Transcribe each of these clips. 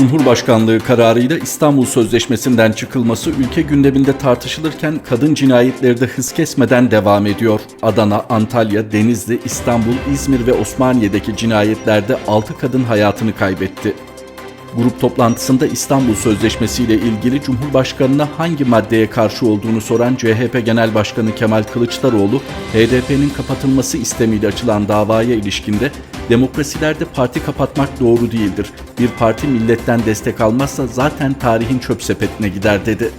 Cumhurbaşkanlığı kararıyla İstanbul Sözleşmesi'nden çıkılması ülke gündeminde tartışılırken kadın cinayetleri de hız kesmeden devam ediyor. Adana, Antalya, Denizli, İstanbul, İzmir ve Osmaniye'deki cinayetlerde 6 kadın hayatını kaybetti. Grup toplantısında İstanbul Sözleşmesi ile ilgili Cumhurbaşkanı'na hangi maddeye karşı olduğunu soran CHP Genel Başkanı Kemal Kılıçdaroğlu, HDP'nin kapatılması istemiyle açılan davaya ilişkinde demokrasilerde parti kapatmak doğru değildir. Bir parti milletten destek almazsa zaten tarihin çöp sepetine gider dedi.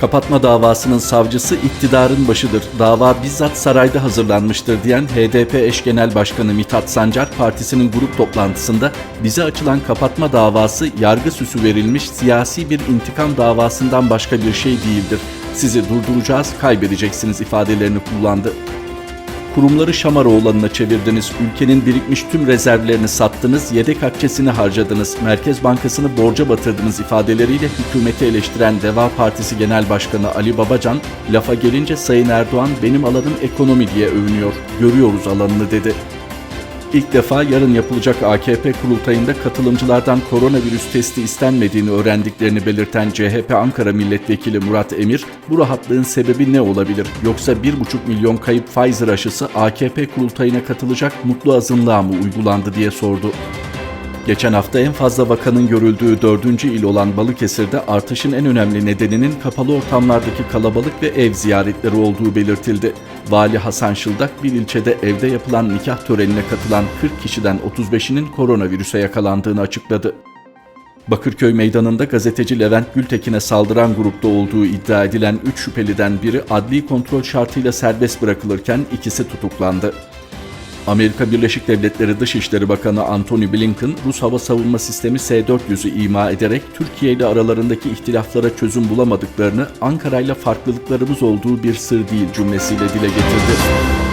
Kapatma davasının savcısı iktidarın başıdır. Dava bizzat sarayda hazırlanmıştır diyen HDP eş genel başkanı Mithat Sancar partisinin grup toplantısında bize açılan kapatma davası yargı süsü verilmiş siyasi bir intikam davasından başka bir şey değildir. Sizi durduracağız, kaybedeceksiniz ifadelerini kullandı. Kurumları Şamaroğlan'ına çevirdiniz, ülkenin birikmiş tüm rezervlerini sattınız, yedek akçesini harcadınız, Merkez Bankası'nı borca batırdınız ifadeleriyle hükümeti eleştiren Deva Partisi Genel Başkanı Ali Babacan, lafa gelince Sayın Erdoğan benim alanım ekonomi diye övünüyor, görüyoruz alanını dedi. İlk defa yarın yapılacak AKP kurultayında katılımcılardan koronavirüs testi istenmediğini öğrendiklerini belirten CHP Ankara Milletvekili Murat Emir, bu rahatlığın sebebi ne olabilir? Yoksa 1,5 milyon kayıp Pfizer aşısı AKP kurultayına katılacak mutlu azınlığa mı uygulandı diye sordu. Geçen hafta en fazla vakanın görüldüğü dördüncü il olan Balıkesir'de artışın en önemli nedeninin kapalı ortamlardaki kalabalık ve ev ziyaretleri olduğu belirtildi. Vali Hasan Şıldak bir ilçede evde yapılan nikah törenine katılan 40 kişiden 35'inin koronavirüse yakalandığını açıkladı. Bakırköy Meydanı'nda gazeteci Levent Gültekin'e saldıran grupta olduğu iddia edilen 3 şüpheliden biri adli kontrol şartıyla serbest bırakılırken ikisi tutuklandı. Amerika Birleşik Devletleri Dışişleri Bakanı Antony Blinken, Rus hava savunma sistemi S-400'ü ima ederek Türkiye ile aralarındaki ihtilaflara çözüm bulamadıklarını, Ankara ile farklılıklarımız olduğu bir sır değil cümlesiyle dile getirdi.